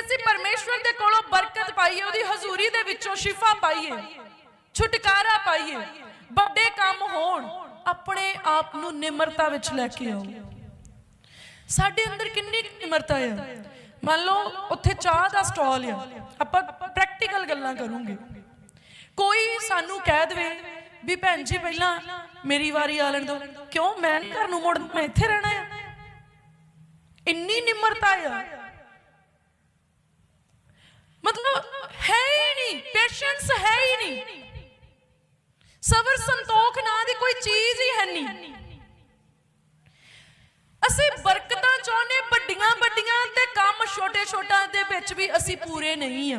ਅਸੀਂ ਪਰਮੇਸ਼ਵਰ ਦੇ ਕੋਲੋਂ ਬਰਕਤ ਪਾਈਏ, ਉਹਦੀ ਹਜ਼ੂਰੀ ਦੇ ਵਿੱਚੋਂ ਸ਼ਿਫਾ ਪਾਈਏ, ਛੁਟਕਾਰਾ ਪਾਈਏ, ਵੱਡੇ ਕੰਮ ਹੋਣ, ਆਪਣੇ ਆਪ ਨੂੰ ਨਿਮਰਤਾ ਵਿੱਚ ਲੈ ਕੇ ਆਓ ਸਾਡੇ ਅੰਦਰ ਕਿੰਨੀ ਨਿਮਰਤਾ ਹੈ ਮੰਨ ਲਓ, ਉੱਥੇ ਚਾਹ ਦਾ ਸਟਾਲ ਆ, ਆਪਾਂ ਪ੍ਰੈਕਟੀਕਲ ਗੱਲਾਂ ਕਰੂੰਗੇ। ਕੋਈ ਸਾਨੂੰ ਕਹਿ ਦੇਵੇ ਵੀ ਭੈਣ ਜੀ, ਪਹਿਲਾਂ ਮੇਰੀ ਵਾਰੀ ਆ ਲੈਣ ਦਿਓ ਕਿਉਂ? ਮੈਂ ਘਰ ਨੂੰ ਮੁੜ ਮੈਂ ਇੱਥੇ ਰਹਿਣਾ ਆ। ਇੰਨੀ ਨਿਮਰਤਾ ਆ। ਮਤਲਬ ਹੈ ਹੀ ਨਹੀਂ ਪੇਸ਼ੈਂਸ ਹੈ ਹੀ ਨਹੀਂ। ਸਬਰ ਸੰਤੋਖ ਨਾਂ ਦੀ ਕੋਈ ਚੀਜ਼ ਹੀ ਹੈ ਨਹੀਂ। ਅਸੀਂ ਬਰਕਤਾਂ ਚਾਹੁੰਦੇ, ਵੱਡੀਆਂ ਵੱਡੀਆਂ ਤੇ ਕੰਮ ਛੋਟੇ ਛੋਟਾ ਦੇ ਵਿੱਚ ਵੀ ਅਸੀਂ ਪੂਰੇ ਨਹੀਂ ਆ।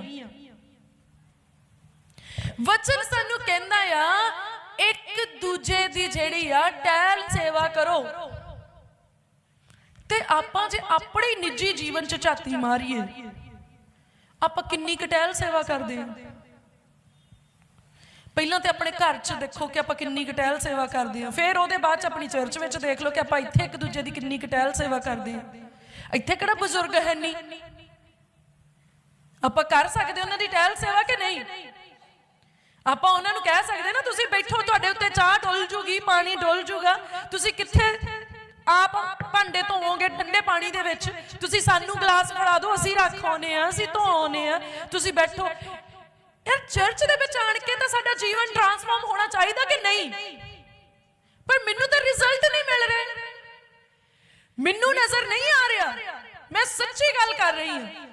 ਵਚਨ ਸਾਨੂੰ ਕਹਿੰਦਾ ਆ, ਇੱਕ ਦੂਜੇ ਦੀ ਜਿਹੜੀ ਆ, ਟਹਿਲ ਸੇਵਾ ਕਰੋ। ਤੇ ਆਪਾਂ ਜੇ ਆਪਣੇ ਨਿੱਜੀ ਜੀਵਨ ਚ ਝਾਤੀ ਮਾਰੀਏ ਆਪਾਂ ਕਿੰਨੀ ਕਟਹਿਲ ਸੇਵਾ ਕਰਦੇ ਹਾਂ? ਪਹਿਲਾਂ ਤੇ ਆਪਣੇ ਘਰ 'ਚ ਦੇਖੋ ਕਿ ਆਪਾਂ ਕਿੰਨੀ ਕਟਹਿਲ ਸੇਵਾ ਕਰਦੇ ਹਾਂ। ਫਿਰ ਉਹਦੇ ਬਾਅਦ 'ਚ ਆਪਣੀ ਚਰਚ ਵਿੱਚ ਦੇਖ ਲਓ ਕਿ ਆਪਾਂ ਇੱਥੇ ਇੱਕ ਦੂਜੇ ਦੀ ਕਿੰਨੀ ਕਟਹਿਲ ਸੇਵਾ ਕਰਦੇ ਹਾਂ। ਇੱਥੇ ਕਿਹੜਾ ਬਜ਼ੁਰਗ ਹੈ ਨਹੀਂ ਆਪਾਂ ਕਰ ਸਕਦੇ ਉਹਨਾਂ ਦੀ ਟਹਿਲ ਸੇਵਾ ਕਿ ਨਹੀਂ? ਆਪਾਂ ਉਹਨਾਂ ਨੂੰ ਕਹਿ ਸਕਦੇ ਨਾ, ਤੁਸੀਂ ਬੈਠੋ, ਤੁਹਾਡੇ ਉੱਤੇ ਚਾਹ ਡੁੱਲ ਜੂਗੀ, ਪਾਣੀ ਡੁੱਲ ਜੂਗਾ। ਤੁਸੀਂ ਕਿੱਥੇ ਆਪ ਭਾਂਡੇ ਧੋਵੋਗੇ ਠੰਡੇ ਪਾਣੀ ਦੇ ਵਿੱਚ। ਤੁਸੀਂ ਸਾਨੂੰ ਗਲਾਸ ਫੜਾ ਦਿਓ, ਅਸੀਂ ਰੱਖ ਆਉਨੇ ਆ ਅਸੀਂ ਧੋਉਨੇ ਆ ਤੁਸੀਂ ਬੈਠੋ। ਯਾਰ ਚਰਚ ਦੇ ਵਿੱਚ ਆਣ ਕੇ ਤਾਂ ਸਾਡਾ ਜੀਵਨ ਟਰਾਂਸਫਾਰਮ ਹੋਣਾ ਚਾਹੀਦਾ ਕਿ ਨਹੀਂ? ਪਰ ਮੈਨੂੰ ਤਾਂ ਰਿਜ਼ਲਟ ਨਹੀਂ ਮਿਲ ਰਹੇ। ਮੈਨੂੰ ਨਜ਼ਰ ਨਹੀਂ ਆ ਰਿਹਾ। ਮੈਂ ਸੱਚੀ ਗੱਲ ਕਰ ਰਹੀ ਹਾਂ।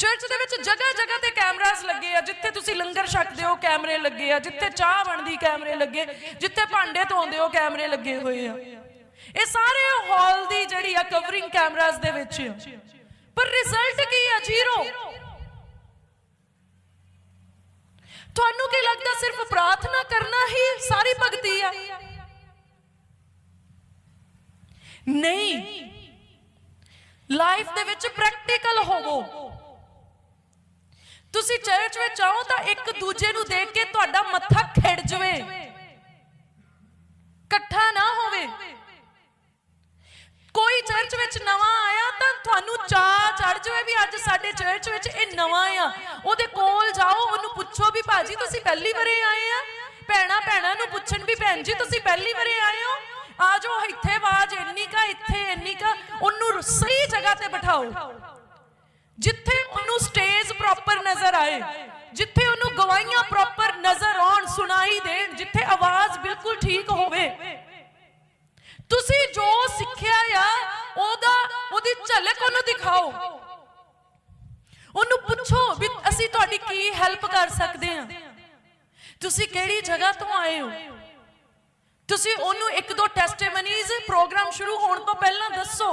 ਚਰਚ ਦੇ ਵਿੱਚ ਜਗ੍ਹਾ ਜਗ੍ਹਾ ਤੇ ਕੈਮਰਾਜ਼ ਲੱਗੇ ਆ, ਜਿੱਥੇ ਤੁਸੀਂ ਲੰਗਰ ਛਕਦੇ ਹੋ, ਕੈਮਰੇ ਲੱਗੇ ਆ, ਜਿੱਥੇ ਚਾਹ ਬਣਦੀ ਕੈਮਰੇ ਲੱਗੇ, ਜਿੱਥੇ ਭਾਂਡੇ ਧੋਂਦੇ ਹੋ, ਕੈਮਰੇ ਲੱਗੇ ਹੋਏ ਆ। ਇਹ ਸਾਰੇ ਹਾਲ ਦੀ ਜਿਹੜੀ ਆ ਕਵਰਿੰਗ ਕੈਮਰਾਸ ਦੇ ਵਿੱਚ ਪਰ ਰਿਜ਼ਲਟ ਕੀ ਆ, ਜ਼ੀਰੋ? ਤੁਹਾਨੂੰ ਕੀ ਲੱਗਦਾ ਸਿਰਫ ਪ੍ਰਾਰਥਨਾ ਕਰਨਾ ਹੀ ਸਾਰੀ ਭਗਤੀ ਆ? ਨਹੀਂ। ਲਾਈਫ ਦੇ ਵਿੱਚ ਪ੍ਰੈਕਟੀਕਲ ਹੋਵੋ। ਤੁਸੀਂ ਚਰਚ ਵਿੱਚ ਆਓ ਤਾਂ ਇੱਕ ਦੂਜੇ ਨੂੰ ਦੇਖ ਕੇ ਤੁਹਾਡਾ ਮੱਥਾ ਖਿੜ ਜਵੇ। ਇਕੱਠਾ ਨਾ ਹੋਵੇ। ਕੋਈ ਚਰਚ ਵਿੱਚ ਨਵਾਂ ਆਇਆ ਤਾਂ ਤੁਹਾਨੂੰ ਚਾਹ ਚੜ ਜਾਵੇ ਵੀ ਅੱਜ ਸਾਡੇ ਚਰਚ ਵਿੱਚ ਇਹ ਨਵਾਂ ਆ। ਉਹਦੇ ਕੋਲ ਜਾਓ, ਉਹਨੂੰ ਪੁੱਛੋ ਵੀ ਭਾਜੀ ਤੁਸੀਂ ਪਹਿਲੀ ਵਾਰੇ ਆਏ ਆ? ਭੈਣਾ ਭੈਣਾ ਨੂੰ ਪੁੱਛਣ ਵੀ ਭੈਣ ਜੀ ਤੁਸੀਂ ਪਹਿਲੀ ਵਾਰੇ ਆਏ ਹੋ? ਆ ਜਾਓ ਇੱਥੇ ਆਵਾਜ਼ ਇੰਨੀ ਕਾ, ਇੱਥੇ ਇੰਨੀ ਕਾ, ਉਹਨੂੰ ਸਹੀ ਜਗ੍ਹਾ ਤੇ ਬਿਠਾਓ। ਜਿੱਥੇ ਆਏ, ਜਿੱਥੇ ਉਹਨੂੰ ਗਵਾਹੀਆਂ ਪ੍ਰੋਪਰ ਨਜ਼ਰ ਆਉਣ, ਸੁਣਾਈ ਦੇਣ, ਜਿੱਥੇ ਆਵਾਜ਼ ਬਿਲਕੁਲ ਠੀਕ ਹੋਵੇ। ਤੁਸੀਂ ਜੋ ਸਿੱਖਿਆ ਆ, ਉਹਦਾ, ਉਹਦੀ ਝਲਕ ਉਹਨੂੰ ਦਿਖਾਓ। ਉਹਨੂੰ ਪੁੱਛੋ ਵੀ ਅਸੀਂ ਤੁਹਾਡੀ ਕੀ ਹੈਲਪ ਕਰ ਸਕਦੇ ਹਾਂ ਤੁਸੀਂ ਕਿਹੜੀ ਜਗ੍ਹਾ ਤੋਂ ਆਏ ਹੋ? ਤੁਸੀਂ ਉਹਨੂੰ ਇੱਕ ਦੋ ਟੈਸਟੀਮਨੀਜ਼ ਪ੍ਰੋਗਰਾਮ ਸ਼ੁਰੂ ਹੋਣ ਤੋਂ ਪਹਿਲਾਂ ਦੱਸੋ।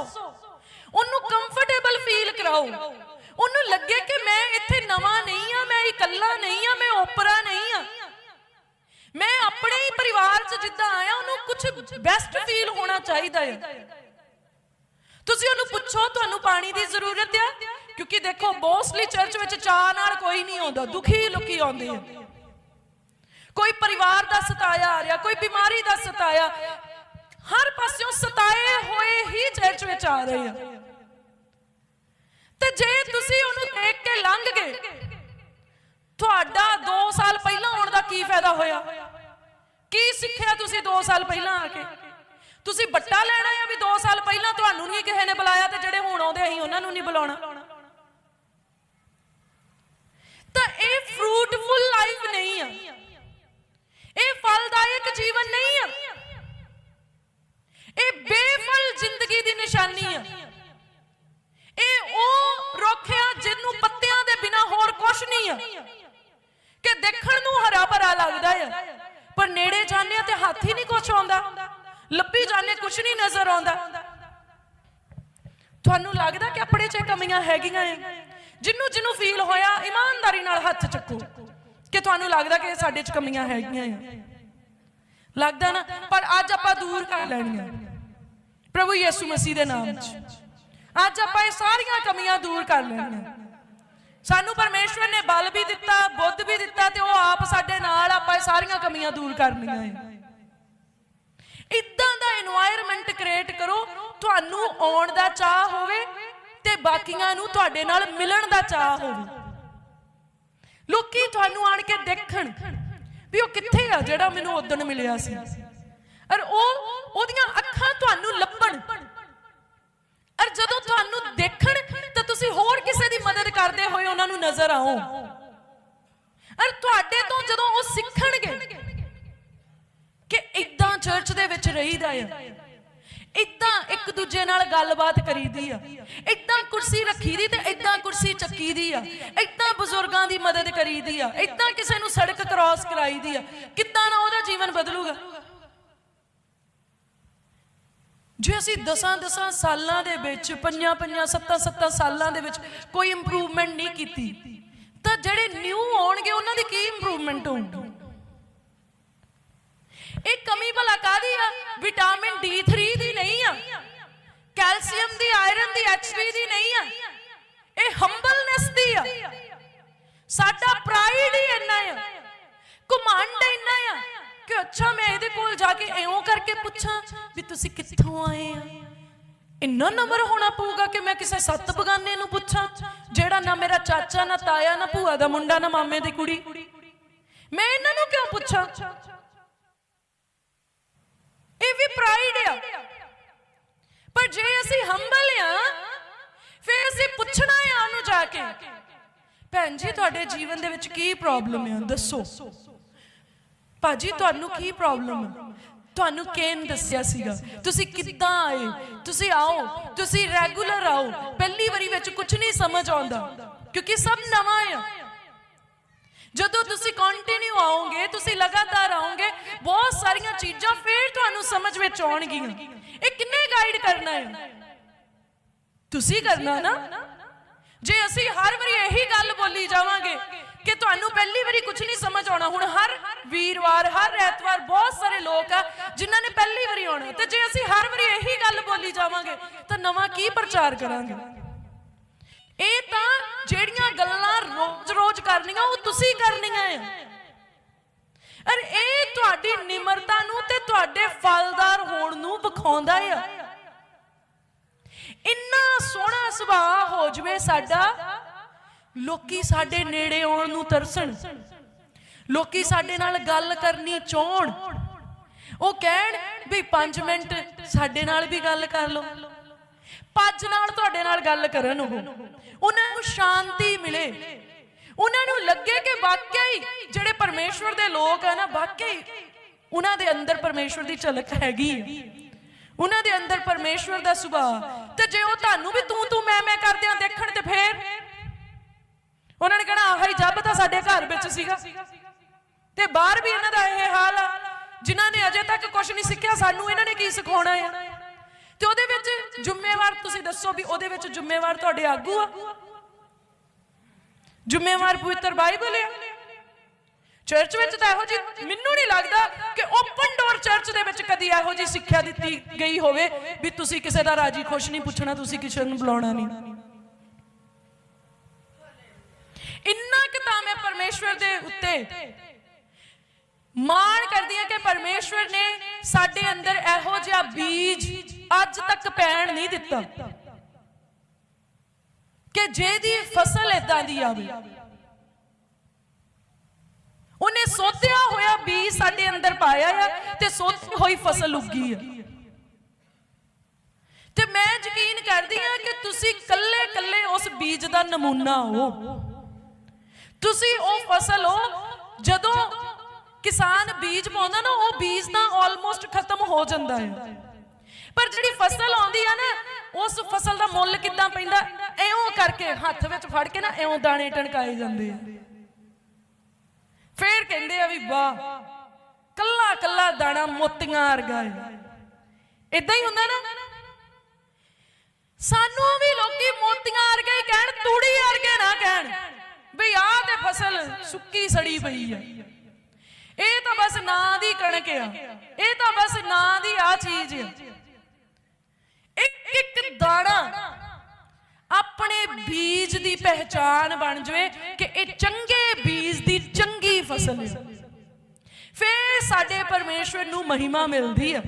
ਉਹਨੂੰ ਕੰਫਰਟੇਬਲ ਫੀਲ ਕਰਾਓ। ਉਹਨੂੰ ਲੱਗੇ ਕਿ ਮੈਂ ਇੱਥੇ ਨਵਾਂ ਨਹੀਂ ਆ, ਮੈਂ ਇਕੱਲਾ ਨਹੀਂ ਆ, ਮੈਂ ਓਪਰਾ ਨਹੀਂ ਆ। ਮੈਂ ਆਪਣੇ ਹੀ ਪਰਿਵਾਰ 'ਚ ਜਿੱਦਾਂ ਆਇਆ, ਉਹਨੂੰ ਕੁਝ ਬੈਸਟ ਫੀਲ ਹੋਣਾ ਚਾਹੀਦਾ ਹੈ ਤੁਸੀਂ ਉਹਨੂੰ ਪੁੱਛੋ, ਤੁਹਾਨੂੰ ਪਾਣੀ ਦੀ ਜ਼ਰੂਰਤ ਆ? ਕਿਉਂਕਿ ਦੇਖੋ ਮੋਸਟਲੀ ਚਰਚ ਵਿੱਚ ਚਾਹ ਨਾਲ ਕੋਈ ਨਹੀਂ ਆਉਂਦਾ, ਦੁਖੀ ਲੋਕੀ ਆਉਂਦੇ ਆ। ਕੋਈ ਪਰਿਵਾਰ ਦਾ ਸਤਾਇਆ ਆ ਰਿਹਾ, ਕੋਈ ਬਿਮਾਰੀ ਦਾ ਸਤਾਇਆ ਹਰ ਪਾਸਿਓਂ ਸਤਾਏ ਹੋਏ ਹੀ ਚਰਚ ਵਿੱਚ ਆ ਰਹੇ ਆ। ਤੇ ਜੇ ਤੁਸੀਂ ਉਹਨੂੰ ਦੇਖ ਕੇ ਲੰਘ ਗਏ, ਤੁਹਾਡਾ 2 ਸਾਲ ਪਹਿਲਾਂ ਆਉਣ ਦਾ ਕੀ ਫਾਇਦਾ ਹੋਇਆ? ਕੀ ਸਿੱਖਿਆ ਤੁਸੀਂ 2 ਸਾਲ ਪਹਿਲਾਂ ਆ ਕੇ? ਤੁਸੀਂ ਬੱਟਾ ਲੈਣਾ ਆ ਵੀ 2 ਸਾਲ ਪਹਿਲਾਂ ਤੁਹਾਨੂੰ ਨਹੀਂ ਕਿਸੇ ਨੇ ਬੁਲਾਇਆ ਤੇ ਜਿਹੜੇ ਹੁਣ ਆਉਂਦੇ ਅਸੀਂ ਉਹਨਾਂ ਨੂੰ ਨਹੀਂ ਬੁਲਾਉਣਾ ਤਾਂ ਇਹ ਫਰੂਟਫੁਲ ਲਾਈਫ ਨਹੀਂ ਆ ਇਹ ਫਲਦਾਇਕ ਜੀਵਨ ਨਹੀਂ ਆ ਇਹ ਬੇਫਲ ਜ਼ਿੰਦਗੀ ਦੀ ਨਿਸ਼ਾਨੀ ਆ ਇਹ ਉਹ ਰੁੱਖ ਆ ਜਿਹਨੂੰ ਪੱਤਿਆਂ ਦੇ ਬਿਨਾ ਹੋਰ ਕੁਝ ਨਹੀਂ ਆ ਕਿ ਦੇਖਣ ਨੂੰ ਹਰਾ ਭਰਾ ਲੱਗਦਾ ਆ। ਪਰ ਨੇੜੇ ਜਾਂਦੇ ਤੇ ਹੱਥ ਹੀ ਨਹੀਂ ਕੁਝ ਆਉਂਦਾ। ਲੱਭੀ ਜਾਂਦੇ ਕੁਝ ਨਹੀਂ ਨਜ਼ਰ ਆਉਂਦਾ। ਤੁਹਾਨੂੰ ਲੱਗਦਾ ਕਿ ਆਪਣੇ 'ਚ ਕਮੀਆਂ ਹੈਗੀਆਂ ਆ? ਜਿੰਨੂੰ ਜਿੰਨੂੰ ਫੀਲ ਹੋਇਆ, ਇਮਾਨਦਾਰੀ ਨਾਲ ਹੱਥ ਚੱਕੋ। ਕਿ ਤੁਹਾਨੂੰ ਲੱਗਦਾ ਕਿ ਸਾਡੇ 'ਚ ਕਮੀਆਂ ਹੈਗੀਆਂ ਆ? ਲੱਗਦਾ ਨਾ, ਪਰ ਅੱਜ ਆਪਾਂ ਦੂਰ ਕਰ ਲੈਣੀਆਂ। ਪ੍ਰਭੂ ਯਿਸੂ ਮਸੀਹ ਦੇ ਨਾਮ 'ਚ। ਅੱਜ ਆਪਾਂ ਇਹ ਸਾਰੀਆਂ ਕਮੀਆਂ ਦੂਰ ਕਰ ਲੈਣੀਆਂ। ਸਾਨੂੰ ਪਰਮੇਸ਼ਵਰ ਨੇ ਬਲ ਵੀ ਦਿੱਤਾ, ਬੁੱਧ ਵੀ ਦਿੱਤਾ ਤੇ ਉਹ ਆਪ ਸਾਡੇ ਨਾਲ ਆਪਾਂ ਸਾਰੀਆਂ ਕਮੀਆਂ ਦੂਰ ਕਰਨੀਆਂ ਹੈ ਇਦਾਂ ਦਾ এনवायरमेंट ਕ੍ਰੀਏਟ ਕਰੋ, ਤੁਹਾਨੂੰ ਆਉਣ ਦਾ ਚਾਹ ਹੋਵੇ ਤੇ ਬਾਕੀਆਂ ਨੂੰ ਤੁਹਾਡੇ ਨਾਲ ਮਿਲਣ ਦਾ ਚਾਹ ਹੋਵੇ। ਲੋਕੀ ਤੁਹਾਨੂੰ ਆਣ ਕੇ ਦੇਖਣ ਵੀ ਉਹ ਕਿੱਥੇ ਆ ਜਿਹੜਾ ਮੈਨੂੰ ਉਦੋਂ ਮਿਲਿਆ ਸੀ। ਔਰ ਉਹ, ਉਹਦੀਆਂ ਅੱਖਾਂ ਤੁਹਾਨੂੰ ਲੱਭਣ। ਔਰ ਜਦੋਂ ਤੁਹਾਨੂੰ ਦੇਖਣ ਤਾਂ ਤੁਸੀਂ ਹੋਰ ਕਿਸੇ ਦੀ ਕਰਦੇ ਹੋਏ ਉਹਨਾਂ ਨੂੰ ਨਜ਼ਰ ਆਓ ਔਰ ਤੁਹਾਡੇ ਤੋਂ ਜਦੋਂ ਉਹ ਸਿੱਖਣਗੇ ਕਿ ਇਦਾਂ ਚਰਚ ਦੇ ਵਿੱਚ ਰਹੀਦਾ ਆ, ਇਦਾਂ ਇੱਕ ਦੂਜੇ ਨਾਲ ਗੱਲਬਾਤ ਕਰੀਦੀ ਆ, ਇਦਾਂ ਕੁਰਸੀ ਰੱਖੀ ਦੀ ਤੇ ਇਦਾਂ ਕੁਰਸੀ ਚੱਕੀ ਦੀ ਆ, ਇਦਾਂ ਬਜ਼ੁਰਗਾਂ ਦੀ ਮਦਦ ਕਰੀਦੀ ਆ, ਇਦਾਂ ਕਿਸੇ ਨੂੰ ਸੜਕ ਕ੍ਰਾਸ ਕਰਾਈਦੀ ਆ, ਕਿੱਦਾਂ ਨਾ ਉਹਦਾ ਜੀਵਨ ਬਦਲੂਗਾ। ਜੇ ਅਸੀਂ ਦਸਾਂ ਦਸਾਂ ਸਾਲਾਂ ਦੇ ਵਿੱਚ ਪੰਜਾਂ ਪੰਜਾਂ ਸੱਤਾਂ ਸੱਤਾਂ ਸਾਲਾਂ ਦੇ ਵਿੱਚ ਕੋਈ ਇੰਪਰੂਵਮੈਂਟ ਨਹੀਂ ਕੀਤੀ, ਤਾਂ ਜਿਹੜੇ ਨਿਊ ਆਉਣਗੇ, ਉਹਨਾਂ ਦੀ ਕੀ ਇੰਪਰੂਵਮੈਂਟ ਹੋਊਗੀ? ਇਹ ਕਮੀ ਭਲਾ ਕਾਦੀ ਆ? ਵਿਟਾਮਿਨ D3 ਦੀ ਨਹੀਂ ਆ। ਕੈਲਸ਼ੀਅਮ ਦੀ ਆਇਰਨ ਦੀ ਐਚਪੀ ਦੀ ਨਹੀਂ ਆ। ਇਹ ਹੰਬਲਨੈਸ ਦੀ ਆ। ਸਾਡਾ ਪ੍ਰਾਈਡ ਹੀ ਇੰਨਾ ਆ। ਘਮੰਡ ਕਿ ਅੱਛਾ, ਮੈਂ ਇਹਦੇ ਕੋਲ ਜਾ ਕੇ ਐਉਂ ਕਰਕੇ ਪੁੱਛਾਂ ਵੀ ਤੁਸੀਂ ਕਿੱਥੋਂ ਆਏ ਆ? ਇੰਨਾ ਨੰਬਰ ਹੋਣਾ ਪਊਗਾ ਕਿ ਮੈਂ ਕਿਸੇ ਸੱਤ ਬਗਾਨੇ ਨੂੰ ਪੁੱਛਾਂ, ਜਿਹੜਾ ਨਾ ਮੇਰਾ ਚਾਚਾ, ਨਾ ਤਾਇਆ, ਨਾ ਭੂਆ ਦਾ ਮੁੰਡਾ, ਨਾ ਮਾਮੇ ਦੀ ਕੁੜੀ। ਮੈਂ ਇਹਨਾਂ ਨੂੰ ਕਿਉਂ ਪੁੱਛਾਂ? ਇਹ ਵੀ ਪ੍ਰਾਈਡ ਆ। ਪਰ ਜੇ ਅਸੀਂ ਹੰਬਲ ਆ, ਫਿਰ ਅਸੀਂ ਪੁੱਛਣਾ ਆ ਉਹਨੂੰ ਜਾ ਕੇ, ਭੈਣ ਜੀ, ਤੁਹਾਡੇ ਜੀਵਨ ਦੇ ਵਿੱਚ ਕੀ ਪ੍ਰੋਬਲਮ ਆ? ਦੱਸੋ। ਭਾਜੀ ਤੁਹਾਨੂੰ ਕੀ ਪ੍ਰੋਬਲਮ ਹੈ? ਤੁਹਾਨੂੰ ਕੇਨ ਦੱਸਿਆ ਸੀਗਾ? ਤੁਸੀਂ ਕਿੱਦਾਂ ਆਏ? ਤੁਸੀਂ ਆਓ। ਤੁਸੀਂ ਰੈਗੂਲਰ ਆਓ। ਪਹਿਲੀ ਵਾਰੀ ਵਿੱਚ ਕੁਝ ਨਹੀਂ ਸਮਝ ਆਉਂਦਾ। ਕਿਉਂਕਿ ਸਭ ਨਵਾਂ ਆ। ਜਦੋਂ ਤੁਸੀਂ ਕੰਟੀਨਿਊ ਆਓਗੇ ਤੁਸੀਂ ਲਗਾਤਾਰ ਆਓਗੇ ਬਹੁਤ ਸਾਰੀਆਂ ਚੀਜ਼ਾਂ ਫੇਰ ਤੁਹਾਨੂੰ ਸਮਝ ਵਿੱਚ ਆਉਣਗੀਆਂ। ਇਹ ਕਿੰਨੇ ਗਾਈਡ ਕਰਨਾ ਹੈ? ਤੁਸੀਂ ਕਰਨਾ ਨਾ? ਜੇ ਅਸੀਂ ਹਰ ਵਾਰੀ ਇਹੀ ਗੱਲ ਬੋਲੀ ਜਾਵਾਂਗੇ ਕਿ ਤੁਹਾਨੂੰ ਪਹਿਲੀ ਵਾਰੀ ਕੁਝ ਨਹੀਂ ਸਮਝ ਆਉਣਾ ਹੁਣ ਹਰ ਵੀਰਵਾਰ, ਹਰ ਐਤਵਾਰ ਬਹੁਤ ਸਾਰੇ ਲੋਕ ਆ ਜਿਨ੍ਹਾਂ ਨੇ ਪਹਿਲੀ ਵਾਰੀ ਆਉਣਾ ਤੇ ਜੇ ਅਸੀਂ ਹਰ ਵਾਰੀ ਇਹੀ ਗੱਲ ਬੋਲੀ ਜਾਵਾਂਗੇ, ਤਾਂ ਨਵਾਂ ਕੀ ਪ੍ਰਚਾਰ ਕਰਾਂਗੇ? ਇਹ ਤਾਂ ਜਿਹੜੀਆਂ ਗੱਲਾਂ ਰੋਜ਼-ਰੋਜ਼ ਕਰਨੀਆਂ, ਉਹ ਤੁਸੀਂ ਕਰਨੀਆਂ ਆ। ਅਰ ਇਹ ਤੁਹਾਡੀ ਨਿਮਰਤਾ ਨੂੰ ਤੇ ਤੁਹਾਡੇ ਫਲਦਾਰ ਹੋਣ ਨੂੰ ਵਿਖਾਉਂਦਾ ਆ। ਇੰਨਾ ਸੋਹਣਾ ਸੁਭਾਅ ਹੋ ਜਵੇ ਸਾਡਾ, ਲੋਕੀ ਸਾਡੇ ਨੇੜੇ ਆਉਣ ਨੂੰ ਤਰਸਣ। ਲੋਕੀ ਸਾਡੇ ਨਾਲ ਗੱਲ ਕਰਨੀ ਚਾਹਣ। ਉਹ ਕਹਿਣ ਵੀ 5 ਮਿੰਟ ਸਾਡੇ ਨਾਲ ਵੀ ਗੱਲ ਕਰ ਲਓ। ਪੱਜ ਨਾਲ ਤੁਹਾਡੇ ਨਾਲ ਗੱਲ ਕਰਨ ਉਹ ਉਹਨਾਂ ਨੂੰ ਸ਼ਾਂਤੀ ਮਿਲੇ। ਉਹਨਾਂ ਨੂੰ ਲੱਗੇ ਕਿ ਵਾਕਿਆ ਹੀ ਜਿਹੜੇ ਪਰਮੇਸ਼ਵਰ ਦੇ ਲੋਕ ਆ ਨਾ ਵਾਕਿਆ ਹੀ ਉਹਨਾਂ ਦੇ ਅੰਦਰ ਪਰਮੇਸ਼ਵਰ ਦੀ ਝਲਕ ਹੈਗੀ ਉਹਨਾਂ ਦੇ ਅੰਦਰ ਪਰਮੇਸ਼ਵਰ ਦਾ ਸੁਭਾਅ। ਤੇ ਜੇ ਉਹ ਤੁਹਾਨੂੰ ਵੀ ਤੂੰ ਤੂੰ ਮੈਂ ਮੈਂ ਕਰਦਿਆਂ ਦੇਖਣ ਤੇ ਫੇਰ। ਉਹਨਾਂ ਨੇ ਕਹਿਣਾ, ਆਹ ਹੀ ਜੱਬ ਤਾਂ ਸਾਡੇ ਘਰ ਵਿੱਚ ਸੀਗਾ। ਤੇ ਬਾਹਰ ਵੀ ਇਹਨਾਂ ਦਾ ਇਹ ਹਾਲ ਆ, ਜਿਨ੍ਹਾਂ ਨੇ ਅਜੇ ਤੱਕ ਕੁਝ ਨਹੀਂ ਸਿੱਖਿਆ, ਸਾਨੂੰ ਇਹਨਾਂ ਨੇ ਕੀ ਸਿਖਾਉਣਾ ਆ? ਤੇ ਉਹਦੇ ਵਿੱਚ ਜ਼ਿੰਮੇਵਾਰ, ਤੁਸੀਂ ਦੱਸੋ ਵੀ ਉਹਦੇ ਵਿੱਚ ਜ਼ਿੰਮੇਵਾਰ ਤੁਹਾਡੇ ਆਗੂ ਆ? ਜ਼ਿੰਮੇਵਾਰ ਪਵਿੱਤਰ ਬਾਈਬਲ ਆ? ਚਰਚ ਵਿੱਚ ਤਾਂ ਇਹੋ ਜੀ ਮੈਨੂੰ ਨਹੀਂ ਲੱਗਦਾ ਕਿ ਓਪਨ ਡੋਰ ਚਰਚ ਦੇ ਵਿੱਚ ਕਦੀ ਇਹੋ ਜੀ ਸਿੱਖਿਆ ਦਿੱਤੀ ਗਈ ਹੋਵੇ ਵੀ ਤੁਸੀਂ ਕਿਸੇ ਦਾ ਰਾਜੀ ਖੁਸ਼ ਨਹੀਂ ਪੁੱਛਣਾ, ਤੁਸੀਂ ਕਿਸੇ ਨੂੰ ਬੁਲਾਉਣਾ ਨਹੀਂ। ਇੰਨਾ ਕਿ ਤਾਂ ਮੈਂ ਪਰਮੇਸ਼ਵਰ ਦੇ ਉੱਤੇ ਮਾਣ ਕਰਦੀ ਹੈ ਕਿ ਪਰਮੇਸ਼ਵਰ ਨੇ ਸਾਡੇ ਅੰਦਰ ਇਹੋ ਜਿਹਾ ਬੀਜ ਅੱਜ ਤੱਕ ਪੈਣ ਨਹੀਂ ਦਿੱਤਾ। ਕਿ ਜਿਹਦੀ ਫਸਲ ਇਦਾਂ ਦੀ ਆਵੇ। ਉਹਨੇ ਸੋਧਿਆ ਹੋਇਆ ਬੀਜ ਸਾਡੇ ਅੰਦਰ ਪਾਇਆ ਆ ਤੇ ਸੋਧੀ ਹੋਈ ਫਸਲ ਉੱਗੀ ਆ। ਤੇ ਮੈਂ ਯਕੀਨ ਕਰਦੀ ਹਾਂ ਕਿ ਤੁਸੀਂ ਕੱਲੇ ਕੱਲੇ ਉਸ ਬੀਜ ਦਾ ਨਮੂਨਾ ਹੋ। ਤੁਸੀਂ ਉਹ ਫਸਲ ਹੋ ਜਦੋਂ ਕਿਸਾਨ ਬੀਜ ਪਾਉਂਦਾ ਨਾ, ਉਹ ਬੀਜ ਤਾਂ ਆਲਮੋਸਟ ਖਤਮ ਹੋ ਜਾਂਦਾ ਹੈ। ਪਰ ਜਿਹੜੀ ਫਸਲ ਆਉਂਦੀ ਆ ਨਾ, ਉਸ ਫਸਲ ਦਾ ਮੁੱਲ ਕਿੱਦਾਂ ਪੈਂਦਾ? ਐਉਂ ਕਰਕੇ ਹੱਥ ਵਿੱਚ ਫੜ ਕੇ ਨਾ ਐਉਂ ਦਾਣੇ ਟਣਕਾਏ ਜਾਂਦੇ ਆ। ਫੇਰ ਕਹਿੰਦੇ ਆ ਵੀ ਵਾਹ, ਕੱਲਾ ਕੱਲਾ ਦਾਣਾ ਮੋਤੀਆਂ ਵਰਗਾ ਹੈ। ਇਦਾਂ ਹੀ ਹੁੰਦਾ ਨਾ। ਸਾਨੂੰ ਵੀ ਲੋਕੀ ਮੋਤੀਆਂ ਵਰਗੇ ਕਹਿਣ, ਤੂੜੀ ਵਰਗੇ ਨਾ ਕਹਿਣ, ਵੀ ਆਹ ਤੇ ਫਸਲ ਸੁੱਕੀ ਸੜੀ ਪਈ ਆ। ਇਹ ਤਾਂ ਬਸ ਨਾਂ ਦੀ ਕਣਕ ਆ। ਇਹ ਤਾਂ ਬਸ ਨਾਂ ਦੀ ਆ ਚੀਜ਼ ਆ। ਇੱਕ ਇੱਕ ਦਾਣਾ ਆਪਣੇ ਬੀਜ ਦੀ ਪਹਿਚਾਨ ਬਣ ਜਾਵੇ ਕਿ ਇਹ ਚੰਗੇ ਬੀਜ ਦੀ ਚੰਗੀ ਫਸਲ ਹੈ ਫੇਰ ਸਾਡੇ ਪਰਮੇਸ਼ਵਰ ਨੂੰ ਮਹਿਮਾ ਮਿਲਦੀ ਹੈ